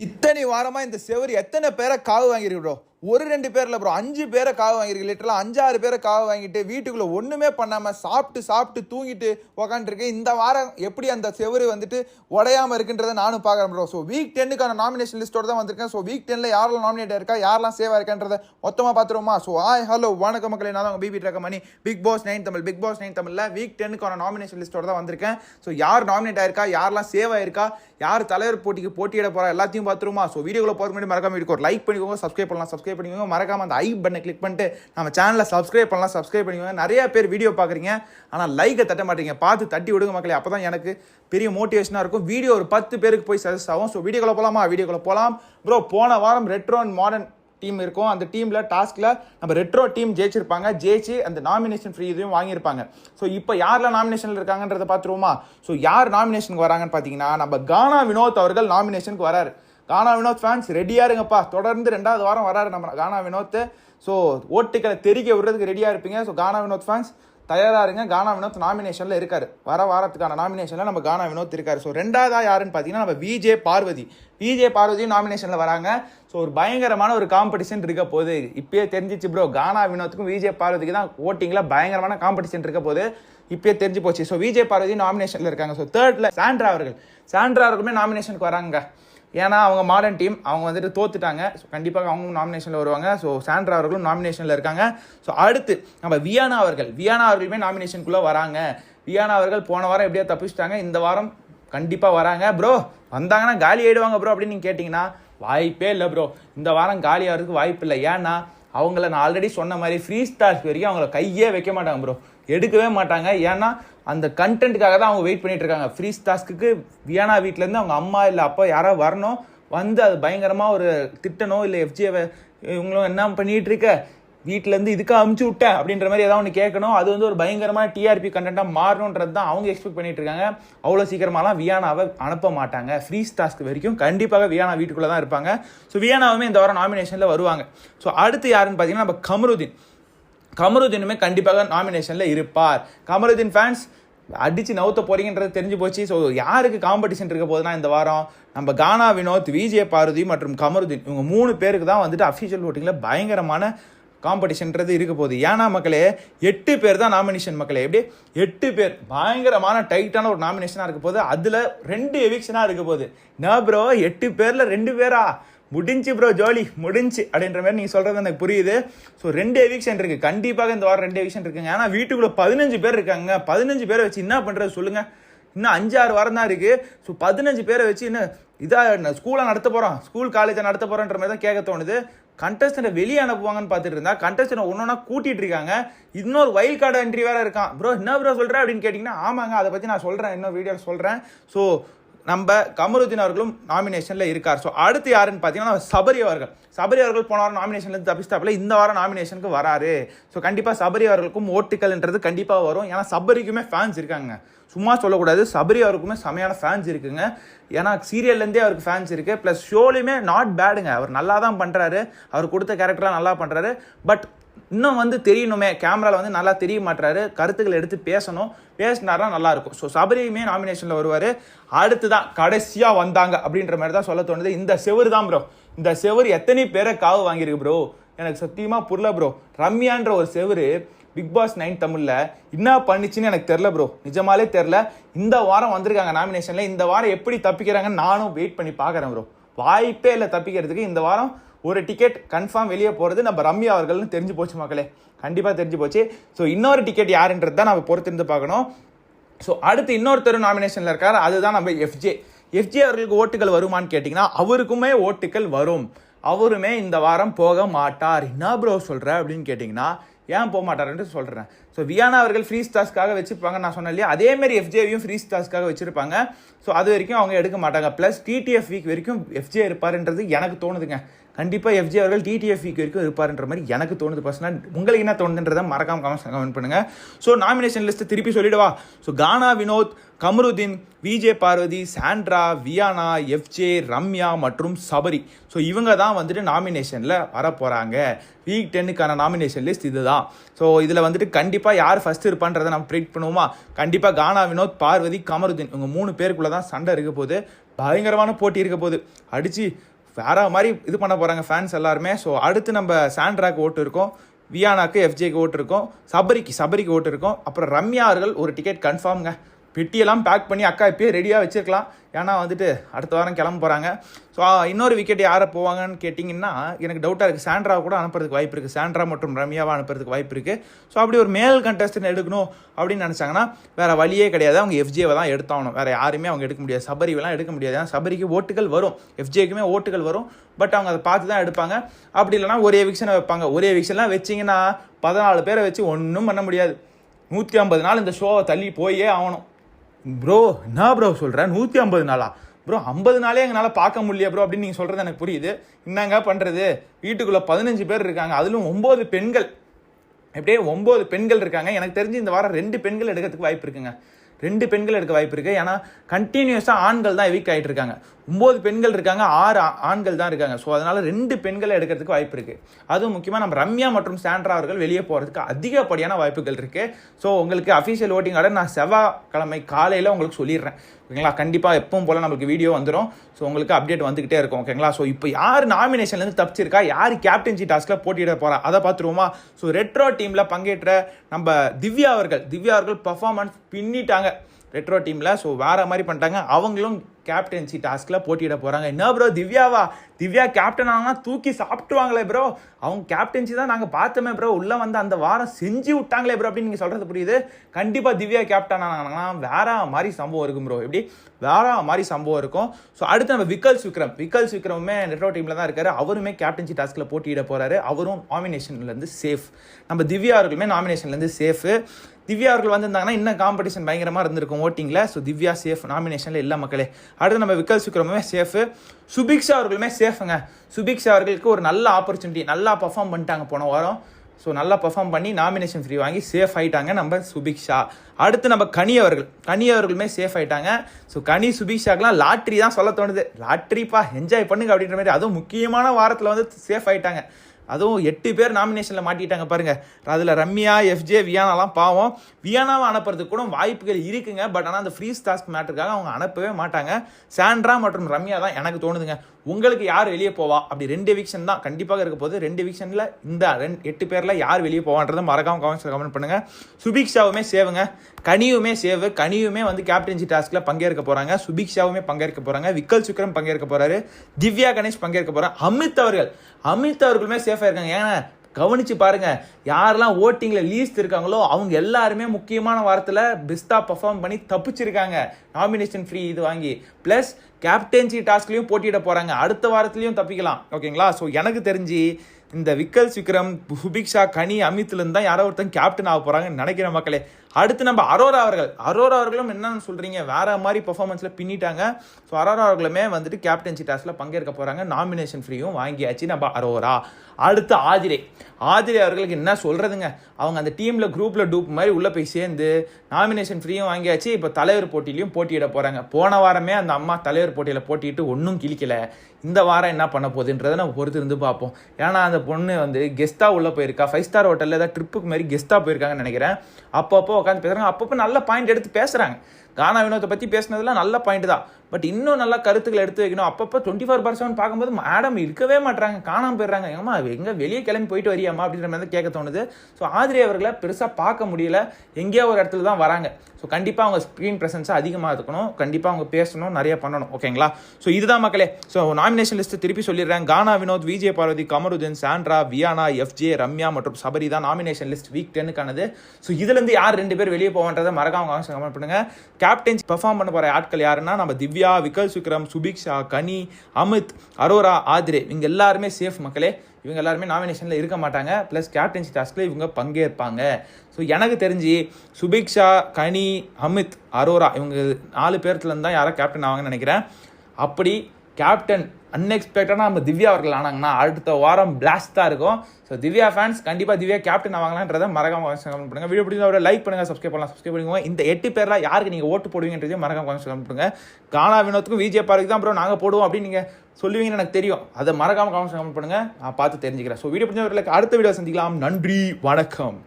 இத்தனை வாரமாக இந்த செவரு எத்தனை பேரை காவு வாங்கியிருக்கிறோம் ஒரு ரெண்டு பேரில் ப்ரோ அஞ்சு பேரை காவு வாங்கியிருக்கு லிட்டரலாக அஞ்சாறு பேரை காவு வாங்கிட்டு வீட்டுக்குள்ளே ஒன்றுமே பண்ணாமல் சாப்பிட்டு சாப்பிட்டு தூங்கிட்டு உக்காந்துருக்கேன். இந்த வாரம் எப்படி அந்த செவரு வந்துட்டு உடையாம இருக்குன்றதை நானும் பார்க்குறேன் ப்ரோ ஸோ வீக் டென்னுக்கான நாமினேஷன் லிஸ்ட்டோட தான் வந்திருக்கேன். ஸோ வீக் டென்ல யாரெல்லாம் நாமினேட் இருக்கா யாரெல்லாம் சேவாக ஆயிருக்கான்றதை மொத்தமாக பார்த்துருவோமா? ஸோ ஆய் ஹலோ வணக்க மக்களே. நான் உங்கள் BB ட்ரக்க Mani. Bigg Boss nine Tamil. Bigg Boss nine தமிழ்ல வீக் டென்னுக்கான நாமினேஷன் லிஸ்ட்டோட தான் வந்திருக்கேன். ஸோ யார் நாமினேட் ஆயிருக்கா யாரெல்லாம் சேவ் ஆயிருக்கா யார் தலைவர் போட்டிக்கு போட்டியிட போறா எல்லாத்தையும் பார்த்துருமா ஸோ வீடியோவில் போகிற முன்னாடி மறக்காம வீடியோ ஒரு லைக் பண்ணிக்கோங்க சப்ஸ்கிரைப் பண்ணலாம் சப்ஸ்கிரைப் பண்ணிக்கோங்க. மறக்காம அந்த ஐ பட்டனை கிளிக் பண்ணிட்டு நம்ம சேனலை சப்ஸ்கிரைப் பண்ணலாம். சப்ஸ்கிரைப் பண்ணிக்கோங்க. நிறைய பேர் வீடியோ பார்க்குறீங்க. ஆனால் லைக்கை தட்ட மாட்டீங்க. பார்த்து தட்டி விடுங்க மக்களே. அப்போ தான் எனக்கு பெரிய மோட்டிவேஷனாக இருக்கும். வீடியோ ஒரு பத்து பேருக்கு போய் சஜஸ்ட் ஆகும். ஸோ வீடியோக்குள்ள போகலாமா வீடியோக்குள்ள போகலாம் ப்ரோ போன வாரம் ரெட்ரோ அண்ட் மாடர்ன் டீம் இருக்கும். அந்த டீமில் டாஸ்கில் நம்ம ரெட்ரோ டீம் ஜெயிச்சிருப்பாங்க. ஜெயிச்சு அந்த நாமினேஷன் ஃப்ரீ இதையும் வாங்கியிருப்பாங்க. ஸோ இப்போ யாரெல்லாம் நாமினேஷனில் இருக்காங்கன்றத பார்த்துருவோமா? ஸோ யார் நாமினேஷனுக்கு வராங்கன்னு பார்த்தீங்கன்னா நம்ம கானா வினோத் அவர்கள் நாமினேஷனுக்கு வராரு. கானா வினோத் ஃபேன்ஸ் ரெடியாக இருங்கப்பா. தொடர்ந்து ரெண்டாவது வாரம் வராரு நம்ம கானா வினோத். ஸோ ஓட்டுக்களை தெரிக்க விடுறதுக்கு ரெடியாக இருப்பீங்க. ஸோ கானா வினோத் ஃபேன்ஸ் தயாராக இருங்க. கானா வினோத் நாமினேஷனில் இருக்கார். வர வாரத்துக்கான நாமினேஷனில் நம்ம கானா வினோத் இருக்கார். ஸோ ரெண்டாவதா யாருன்னு பார்த்தீங்கன்னா நம்ம விஜே பார்வதி. விஜே பார்வதியும் நாமினேஷனில் வராங்க. ஸோ ஒரு பயங்கரமான ஒரு காம்படிஷன் இருக்க போகுது. இப்பயே தெரிஞ்சிச்சு ப்ரோ கானா வினோத்துக்கும் விஜே பார்வதிக்கு தான் ஓட்டிங்கில் பயங்கரமான காம்படிஷன் இருக்க போகுது. இப்பயே தெரிஞ்சு போச்சு. ஸோ விஜே பார்வதி நாமினேஷனில் இருக்காங்க. ஸோ தேர்டில் சாண்ட்ரா அவர்கள். சாண்ட்ரா அவர்களுமே நாமினேஷனுக்கு வராங்க ஏன்னா அவங்க மாடர்ன் டீம் அவங்க வந்துட்டு தோத்துட்டாங்க. ஸோ கண்டிப்பாக அவங்களும் நாமினேஷனில் வருவாங்க. ஸோ சாண்ட்ரா அவர்களும் நாமினேஷனில் இருக்காங்க. ஸோ அடுத்து நம்ம வியானா அவர்கள். வியானா அவர்களுமே நாமினேஷனுக்குள்ளே வராங்க. வியானா அவர்கள் போன வாரம் எப்படியோ தப்பிச்சிட்டாங்க. இந்த வாரம் கண்டிப்பாக வராங்க. ப்ரோ வந்தாங்கன்னா காலி ஆயிடுவாங்க ப்ரோ அப்படின்னு நீங்கள் கேட்டிங்கன்னா வாய்ப்பே இல்லை ப்ரோ இந்த வாரம் காலி ஆகிறதுக்கு வாய்ப்பு இல்லை. ஏன்னா அவங்கள நான் ஆல்ரெடி சொன்ன மாதிரி ஃப்ரீ ஸ்டார்ஸ் வரைக்கும் அவங்கள கையே வைக்க மாட்டாங்க ப்ரோ எடுக்கவே மாட்டாங்க. ஏன்னா அந்த கண்டென்ட்டுக்காக தான் அவங்க வெயிட் பண்ணிட்டு இருக்காங்க. ஃப்ரீ டாஸ்க்கு வியானா வீட்டிலேருந்து அவங்க அம்மா இல்லை அப்பா யாராவது வரணும் வந்து அது பயங்கரமாக ஒரு திட்டணும் இல்லை எஃப்ஜியை இவங்களும் என்ன பண்ணிகிட்டு இருக்க? வீட்டிலேருந்து இதுக்காக அமுச்சு விட்டேன் அப்படின்ற மாதிரி ஏதாவது ஒன்று கேட்கணும். அது வந்து ஒரு பயங்கரமான டிஆர்பி கண்டென்ட்டாக மாறணுன்றது தான் அவங்க எக்ஸ்பெக்ட் பண்ணிட்டு இருக்காங்க. அவ்வளோ சீக்கிரமாலாம் வியானாவை அனுப்ப மாட்டாங்க. ஃப்ரீஸ் டாஸ்க் வரைக்கும் கண்டிப்பாக வியானா வீட்டுக்குள்ளே தான் இருப்பாங்க. ஸோ வியானாவுமே இந்த வாரம் நாமினேஷனில் வருவாங்க. ஸோ அடுத்து யாருன்னு பார்த்தீங்கன்னா நம்ம கமருதீன். கமருதீனுமே கண்டிப்பாக நாமினேஷனில் இருப்பார். கமருதீன் ஃபேன்ஸ் அடித்து நவுத்த போறீங்கன்றது தெரிஞ்சு போச்சு. ஸோ யாருக்கு காம்படிஷன் இருக்க போதுன்னா இந்த வாரம் நம்ம கானா வினோத் விஜய பாரதி மற்றும் கமருதீன் இவங்க மூணு பேருக்கு தான் வந்துட்டு அஃபிஷியல் ஓட்டிங்கில் பயங்கரமான காம்படிஷன்றது இருக்க போகுது. ஏன்னா மக்களே எட்டு பேர் தான் நாமினேஷன் மக்களே. எப்படி எட்டு பேர். பயங்கரமான டைட்டான ஒரு நாமினேஷனாக இருக்க போகுது. அதில் ரெண்டு எவிக்ஷனாக இருக்க போகுது. நான் ப்ரோ எட்டு பேரில் ரெண்டு பேரா? முடிஞ்சு ப்ரோ ஜோலி முடிஞ்சு. அப்படின்ற மாதிரி நீங்கள் சொல்கிறது எனக்கு புரியுது. ஸோ ரெண்டு எவிக்ஷன் இருக்குது கண்டிப்பாக இந்த வாரம் ரெண்டு எவிக்ஷன் இருக்குங்க. ஏன்னா வீட்டுக்குள்ளே பதினஞ்சு பேர் இருக்காங்க. பதினஞ்சு பேரை வச்சு என்ன பண்ணுறது சொல்லுங்கள் இன்னும் அஞ்சாறு வாரம் தான் இருக்குது ஸோ பதினஞ்சு பேரை வச்சு இன்னும் இதாக ஸ்கூலாக நடத்த போகிறோம் ஸ்கூல் காலேஜை நடத்த போகிறோன்ற மாதிரி தான் கேட்க தோணுது. கண்டஸ்டண்ட்டை வெளியே அனுப்புவாங்கன்னு பார்த்துட்டு இருந்தா கண்டஸ்டன்ட் ஒன்றா கூட்டிட்டு இருக்காங்க. இன்னொரு வைல்ட் கார்டு என்ட்ரி வேற இருக்கான். ப்ரோ என்ன ப்ரோ சொல்கிறேன் அப்படின்னு கேட்டிங்கன்னா ஆமாங்க அதை பற்றி நான் சொல்கிறேன் இன்னொரு வீடியோவில் சொல்கிறேன் ஸோ நம்ம கமருதீன் அவர்களும் நாமினேஷனில் இருக்கார். ஸோ அடுத்து யாருன்னு பார்த்தீங்கன்னா சபரி அவர்கள். சபரி அவர்கள் போன வாரம் நாமினேஷன்லேருந்து தப்பிச்சாப்பில் இந்த வாரம் நாமினேஷனுக்கு வராரு. ஸோ கண்டிப்பாக சபரி அவர்களுக்கும் ஓட்டுக்கள்ன்றது கண்டிப்பாக வரும். ஏன்னா சபரிக்குமே ஃபேன்ஸ் இருக்காங்க. சும்மா சொல்லக்கூடாது சபரி அவருக்குமே செமையான ஃபேன்ஸ் இருக்குங்க. ஏன்னா சீரியல்லேருந்தே அவருக்கு ஃபேன்ஸ் இருக்குது ப்ளஸ் ஷோலையுமே நாட் பேடுங்க அவர் நல்லா தான் பண்ணுறாரு அவர் கொடுத்த கேரக்டர்லாம் நல்லா பண்ணுறாரு பட் இன்னும் வந்து தெரியணுமே கேமராவில் வந்து நல்லா தெரிய மாட்டுறாரு கருத்துக்கள் எடுத்து பேசணும். பேசினாரா நல்லாயிருக்கும் ஸோ சபரியுமே நாமினேஷனில் வருவார். அடுத்து தான் கடைசியாக வந்தாங்க அப்படின்ற மாதிரி தான் சொல்ல தோணுது. இந்த செவரு தான் ப்ரோ இந்த செவரு எத்தனை பேரை காவு வாங்கியிருக்கு ப்ரோ எனக்கு சத்தியமாக புரியல ப்ரோ ரம்யான்ற ஒரு செவரு பிக் பாஸ் நைன் தமிழில் என்ன பண்ணிச்சுன்னு எனக்கு தெரில ப்ரோ நிஜமாலே தெரில இந்த வாரம் வந்திருக்காங்க நாமினேஷனில் இந்த வாரம் எப்படி தப்பிக்கிறாங்கன்னு நானும் வெயிட் பண்ணி பார்க்குறேன் ப்ரோ வாய்ப்பே இல்லை தப்பிக்கிறதுக்கு. இந்த வாரம் ஒரு டிக்கெட் கன்ஃபார்ம் வெளியே போகிறது நம்ம ரம்யா அவர்கள்னு தெரிஞ்சு போச்சு மக்களே. கண்டிப்பாக தெரிஞ்சு போச்சு. ஸோ இன்னொரு டிக்கெட் யாருன்றது தான் நம்ம பொறுத்திருந்து பார்க்கணும். ஸோ அடுத்து இன்னொருத்தர் நாமினேஷனில் இருக்கார். அதுதான் நம்ம எஃப்ஜே எஃப்ஜே அவர்களுக்கு ஓட்டுகள் வருமான்னு கேட்டிங்கன்னா அவருக்குமே ஓட்டுகள் வரும். அவருமே இந்த வாரம் போக மாட்டார். என்ன ப்ரோ சொல்கிற அப்படின்னு கேட்டிங்கன்னா ஏன் போக மாட்டாருன்னு சொல்கிறேன் ஸோ வியானா அவர்கள் ஃப்ரீ ஸ்டாஸ்க்காக வச்சுருப்பாங்க நான் சொன்னேன் இல்லையா? அதேமாரி எஃப்ஜேவையும் ஃப்ரீ ஸ்டாஸ்க்காக வச்சுருப்பாங்க. ஸோ அது வரைக்கும் அவங்க எடுக்க மாட்டாங்க. ப்ளஸ் டிடிஎஃப் வீக் வரைக்கும் எஃப்ஜே இருப்பாருன்றது எனக்கு தோணுதுங்க. கண்டிப்பாக எஃப்ஜே அவர்கள் டிடிஎஃப்இக்கு வரைக்கும் இருப்பாருன்ற மாதிரி எனக்கு தோணுது பர்சனல் உங்களுக்கு என்ன தோணுதுன்றதை மறக்காம கமெண்ட்ஸ் கமெண்ட் பண்ணுங்கள் ஸோ நாமினேஷன் லிஸ்ட்டு திருப்பி சொல்லிடுவா? So Gana Vinoth Kamarudeen VJ Parvathi Sandra Viana FJ Ramya மற்றும் சபரி. ஸோ இவங்க தான் வந்துட்டு நாமினேஷனில் வர போகிறாங்க வீக் டென்னுக்கான நாமினேஷன் லிஸ்ட் இதுதான். ஸோ இதில் வந்துட்டு கண்டிப்பாக யார் ஃபஸ்ட் இருப்பான்றதை நம்ம ப்ரிடிக் பண்ணுவோமா? கண்டிப்பாக கானா வினோத் பார்வதி கமருதீன். இவங்க மூணு பேருக்குள்ளே தான் சண்டை இருக்க போகுது. பயங்கரமான போட்டி இருக்க போகுது. அடித்து வேற மாதிரி இது பண்ண போகிறாங்க ஃபேன்ஸ் எல்லாருமே. ஸோ அடுத்து நம்ம சாண்ட்ராக்கு ஓட்டு இருக்கோம். வியானாக்கு எஃப்ஜேக்கு ஓட்டு இருக்கோம். சபரிக்கு சபரிக்கு ஓட்டு இருக்கோம். அப்புறம் ரம்யா அவர்கள் ஒரு டிக்கெட் கன்ஃபார்ம்ங்க பெட்டியெல்லாம் பேக் பண்ணி அக்கா இப்பயே ரெடியாக வச்சிருக்கலாம். ஏன்னா வந்துட்டு அடுத்த வாரம் கிளம்ப போகிறாங்க ஸோ இன்னொரு விக்கெட் யாரை போவாங்கன்னு கேட்டிங்கன்னா எனக்கு டவுட்டாக இருக்குது சாண்ட்ரா கூட அனுப்புறதுக்கு வாய்ப்பு இருக்குது சாண்ட்ரா மற்றும் ரம்யாவை அனுப்புறதுக்கு வாய்ப்பு இருக்குது ஸோ அப்படி ஒரு மேல் கண்டஸ்டன் எடுக்கணும் அப்படின்னு நினச்சாங்கன்னா வேறு வழியே கிடையாது. அவங்க எஃப்ஜேவை தான் எடுத்தாகணும். வேறு யாருமே அவங்க எடுக்க முடியாது. சபரிவெல்லாம் எடுக்க முடியாது. ஏன்னா சபரிக்கு ஓட்டுகள் வரும். எஃப்ஜேக்குமே ஓட்டுகள் வரும். பட் அவங்க அதை பார்த்து தான் எடுப்பாங்க. அப்படி இல்லைனா ஒரே விக்ஷனை வைப்பாங்க. ஒரே விக்ஷன்லாம் வச்சிங்கன்னா பதினாலு பேரை வச்சு ஒன்றும் பண்ண முடியாது. நூற்றி ஐம்பது நாள் இந்த ஷோவை தள்ளி போயே ஆகணும். ப்ரோ என்ன ப்ரோ சொல்கிறேன் நூற்றி ஐம்பது நாளா? ப்ரோ ஐம்பது நாளே எங்களால் பார்க்க முடியல ப்ரோ அப்படின்னு நீங்கள் சொல்கிறது எனக்கு புரியுது. என்னங்க பண்ணுறது வீட்டுக்குள்ளே பதினஞ்சு பேர் இருக்காங்க. அதிலும் ஒம்பது பெண்கள். எப்படியே ஒம்பது பெண்கள் இருக்காங்க. எனக்கு தெரிஞ்சு இந்த வாரம் ரெண்டு பெண்கள் எடுக்கிறதுக்கு வாய்ப்பு இருக்குங்க. ரெண்டு பெண்கள் எடுக்க வாய்ப்பு இருக்குது ஏன்னா கண்டினியூஸாக ஆண்கள் தான் வீக் ஆகிட்டு இருக்காங்க. ஒம்பது பெண்கள் இருக்காங்க ஆறு ஆண்கள் தான் இருக்காங்க. ஸோ அதனால் ரெண்டு பெண்களை எடுக்கிறதுக்கு வாய்ப்பு இருக்குது அதுவும் முக்கியமாக நம்ம ரம்யா மற்றும் சாண்ட்ரா அவர்கள் வெளியே போகிறதுக்கு அதிகப்படியான வாய்ப்புகள் இருக்குது ஸோ உங்களுக்கு அஃபீஷியல் ஓட்டிங் ஆர்டர் நான் செவ்வாய்க்கிழமை காலையில் உங்களுக்கு சொல்லிடுறேன். ஓகேங்களா? கண்டிப்பாக எப்பவும் போல் நம்மளுக்கு வீடியோ வந்துடும் ஸோ உங்களுக்கு அப்டேட் வந்துக்கிட்டே இருக்கும் ஓகேங்களா? ஸோ இப்போ யார் நாமினேஷன்லேருந்து தப்பிச்சிருக்கா? யார் கேப்டன்சி டாஸ்கில் போட்டியிட போகிறா அதை பார்த்துருவோமா? ஸோ ரெட்ரோ டீமில் பங்கேற்ற நம்ம திவ்யா அவர்கள் திவ்யா அவர்கள் பர்ஃபார்மன்ஸ் பின்னிட்டாங்க. ரெட்ரோ டீமில் ஸோ வேறு மாதிரி பண்ணிட்டாங்க. அவங்களும் கேப்டன்சி டாஸ்கில் போட்டியிட போகிறாங்க என்ன ப்ரோ திவ்யாவா? திவ்யா கேப்டன் ஆனா தூக்கி சாப்பிட்டுவாங்களே ப்ரோ அவங்க கேப்டன்சி தான் நாங்கள் பார்த்தோமே ப்ரோ உள்ளே வந்து அந்த வாரம் செஞ்சு விட்டாங்களே ப்ரோ அப்படின்னு நீங்கள் சொல்கிறது புரியுது? கண்டிப்பாக திவ்யா கேப்டன் ஆனாங்கன்னா வேற மாதிரி சம்பவம் இருக்கும் ப்ரோ எப்படி? வேற மாதிரி சம்பவம் இருக்கும். ஸோ அடுத்து நம்ம விக்கல்ஸ் விக்ரம். விக்கல்ஸ் விக்ரமுமே ரெட்ரோ டீமில் தான் இருக்காரு. அவருமே கேப்டன்சி டாஸ்கில் போட்டியிட போகிறாரு அவரும் நாமினேஷன்லேருந்து சேஃப் நம்ம திவ்யா அவர்களுமே நாமினேஷன்லேருந்து சேஃபு திவ்யா அவர்கள் வந்திருந்தாங்கன்னா இன்னும் காம்படிஷன் பயங்கரமாக இருந்திருக்கும் ஓட்டிங்கில் ஸோ திவ்யா சேஃப் நாமினேஷனில் எல்லா மக்களே. அடுத்து நம்ம விக்கல் சுக்ரமுமே சேஃபு. சுபிக்ஷா அவர்களுமே சேஃபுங்க. சுபிக்ஷா அவர்களுக்கு ஒரு நல்ல ஆப்பர்ச்சுனிட்டி நல்லா பர்ஃபார்ம் பண்ணிட்டாங்க போன வாரம். ஸோ நல்லா பர்ஃபார்ம் பண்ணி நாமினேஷன் ஃப்ரீ வாங்கி சேஃப் ஆகிட்டாங்க நம்ம சுபிக்ஷா. அடுத்து நம்ம கனி அவர்கள். கனி அவர்களுமே சேஃப் ஆயிட்டாங்க. ஸோ கனி சுபிக்ஷாக்கெலாம் லாட்ரி தான் சொல்ல தோணுது. லாட்ரிப்பா என்ஜாய் பண்ணுங்க அப்படின்ற மாதிரி. அதுவும் முக்கியமான வாரத்தில் வந்து சேஃப் ஆகிட்டாங்க அதுவும் எட்டு பேர் நாமினேஷனில் மாட்டிட்டாங்க பாருங்கள் அதில் ரம்யா எஃப்ஜே வியானாலாம் பாவம். வியானாவை அனுப்புறதுக்கு கூட வாய்ப்புகள் இருக்குங்க. பட் ஆனால் அந்த ஃப்ரீஸ் டாஸ்க் மேட்டருக்காக அவங்க அனுப்பவே மாட்டாங்க. சாண்ட்ரா மற்றும் ரம்யா தான் எனக்கு தோணுதுங்க. உங்களுக்கு யார் வெளியே போவா? அப்படி ரெண்டு எவிக்ஷன் தான் கண்டிப்பாக இருக்க போது ரெண்டு எவிக்ஷனில் இந்த ரெண்டு எட்டு பேரில் யார் வெளியே போவான்றதை மறக்காம கமெண்ட்ஸில் கமெண்ட் பண்ணுங்கள் சுபிக்ஷாவுமே சேவுங்க. கனியுமே சேவு. கனியுமே வந்து கேப்டன்சி டாஸ்கில் பங்கேற்க போகிறாங்க சுபிக்ஷாவுமே பங்கேற்க போகிறாங்க விக்கல் சுக்ரம் பங்கேற்க போகிறாரு திவ்யா கணேஷ் பங்கேற்க போகிறாங்க அமித் அவர்கள். அமித் அவர்களுமே சேஃபாக இருக்காங்க. ஏன்னா கவனிச்சு பாருங்க யாரெல்லாம் ஓட்டிங்ல லீஸ்ட் இருக்காங்களோ அவங்க எல்லாருமே முக்கியமான வாரத்தில் பெஸ்ட்டாக பர்ஃபார்ம் பண்ணி தப்பிச்சிருக்காங்க. நாமினேஷன் ஃப்ரீ இது வாங்கி. ப்ளஸ் கேப்டன்சி டாஸ்க்லேயும் போட்டியிட போறாங்க. அடுத்த வாரத்துலையும் தப்பிக்கலாம். ஓகேங்களா ஸோ எனக்கு தெரிஞ்சு இந்த விக்கல் விக்ரம் சுபிக்ஷா கனி அமித்லேருந்து தான் யாரோ ஒருத்தன் கேப்டன் ஆக போகிறாங்கன்னு நினைக்கிற மக்களே. அடுத்து நம்ம அரோரா அவர்கள். அரோரா அவர்களும் என்னன்னு சொல்கிறீங்க வேற மாதிரி பர்ஃபார்மன்ஸில் பின்னிட்டாங்க. ஸோ அரோரா அவர்களுமே வந்துட்டு கேப்டன்சி டாஸில் பங்கேற்க போகிறாங்க நாமினேஷன் ஃப்ரீயும் வாங்கியாச்சு நம்ம அரோரா. அடுத்து ஆதிரே. ஆதிரே அவர்களுக்கு என்ன சொல்கிறதுங்க அவங்க அந்த டீமில் குரூப்பில் டூப் மாதிரி உள்ளே போய் சேர்ந்து நாமினேஷன் ஃப்ரீயும் வாங்கியாச்சு. இப்போ தலைவர் போட்டியிலையும் போட்டியிட போகிறாங்க போன வாரமே அந்த அம்மா தலைவர் போட்டியில் போட்டிட்டு ஒன்றும் கிழிக்கல. இந்த வாரம் என்ன பண்ண போகுதுன்றதை நம்ம பொறுத்து இருந்து பார்ப்போம். ஏன்னா அந்த பொண்ணு வந்து கெஸ்ட்டாக உள்ளே போயிருக்கா. ஃபைவ் ஸ்டார் ஹோட்டலில் ஏதாவது ட்ரிப்புக்கு மாதிரி கெஸ்ட்டாக போயிருக்காங்கன்னு நினைக்கிறேன். அப்பப்போ உட்காந்து பேசுகிறாங்க அப்பப்போ நல்ல பாயிண்ட் எடுத்து பேசுகிறாங்க கானா வினோத்தை பற்றி பேசினதெல்லாம் நல்ல பாயிண்ட் தான். பட் இன்னும் நல்லா கருத்துக்களை எடுத்து வைக்கணும். அப்பப்போ டுவெண்ட்டி ஃபோர் பார் செவன் பார்க்கும்போது மேடம் இருக்கவே மாட்டாங்க காணாமல் போயிடுறாங்க. ஏமா எங்கே வெளியே கிளம்பி போயிட்டு வரியாமா அப்படின்ற மாதிரி கேட்க தோணுது. ஸோ ஆதிரி அவர்களை பெருசாக பார்க்க முடியல. எங்கேயோ ஒரு இடத்துல தான் வராங்க. ஸோ கண்டிப்பாக அவங்க ஸ்க்ரீன் ப்ரெசன்ஸாக அதிகமாக இருக்கணும். கண்டிப்பாக அவங்க பேசணும் நிறைய பண்ணணும். ஓகேங்களா ஸோ இதுதான் மக்களே. ஸோ நாமினேஷன் லிஸ்ட்டு திருப்பி சொல்லிடுறேன். Gana Vinoth Vijay Parvathi Kamarudeen Sandra Viana FJ Ramya மற்றும் சபரி தான் நாமினேஷன் லிஸ்ட் வீக் டென்னுக்கானது ஸோ இதுலேருந்து யார் ரெண்டு பேர் வெளியே போவான்றதை மறக்காம கமெண்ட் பண்ணுங்க. கேப்டன்ஸ் பெர்ஃபார்ம் பண்ண போகிற ஆட்கள் யாருன்னா நம்ம திவ்யா விகல் சுக்ரம் சுபிக்ஷா கனி அமித் அரோரா ஆதிரே. இவங்க எல்லாருமே சேஃப் மக்களே. இவங்க எல்லாருமே நாமினேஷனில் இருக்க மாட்டாங்க. ப்ளஸ் கேப்டன்சி டாஸ்கில் இவங்க பங்கேற்பாங்க. ஸோ எனக்கு தெரிஞ்சு சுபிக்ஷா கனி அமித் அரோரா இவங்க நாலு பேர்த்துலேருந்து தான் யாரோ கேப்டன் ஆவாங்கன்னு நினைக்கிறேன். அப்படி கேப்டன் அன்எக்ஸ்பெக்டடாக நம்ம திவ்யா அவர்கள் ஆனாங்கன்னா அடுத்த வாரம் பிளாஸ்டாக இருக்கும். ஸோ திவ்யா ஃபேன்ஸ் கண்டிப்பாக திவ்யா கேப்டன் ஆவாங்களான்றதை மறக்காம கமெண்ட் பண்ணுங்கள் வீடியோ பிடிச்சா லைக் பண்ணுங்கள் சப்ஸ்கிரைப் பண்ணலாம் சப்ஸ்கிரைப் பண்ணுங்க இந்த எட்டு பேரில் யாருக்கு நீங்கள் ஓட்டு போடுவீங்கன்றதையும் மறக்காம கமெண்ட் பண்ணுங்க. கானா வினோத்துக்கும் விஜய் பாருக்கு தான் ப்ரோ நாங்கள் போடுவோம் அப்படின்னு நீங்கள் சொல்லுவீங்கன்னு எனக்கு தெரியும். அதை மறக்காம கமெண்ட் பண்ணுங்கள் நான் பார்த்து தெரிஞ்சுக்கிறேன். ஸோ வீடியோ பிடிச்சவர்களுக்கு அடுத்த வீடியோ சந்திக்கலாம். நன்றி வணக்கம்.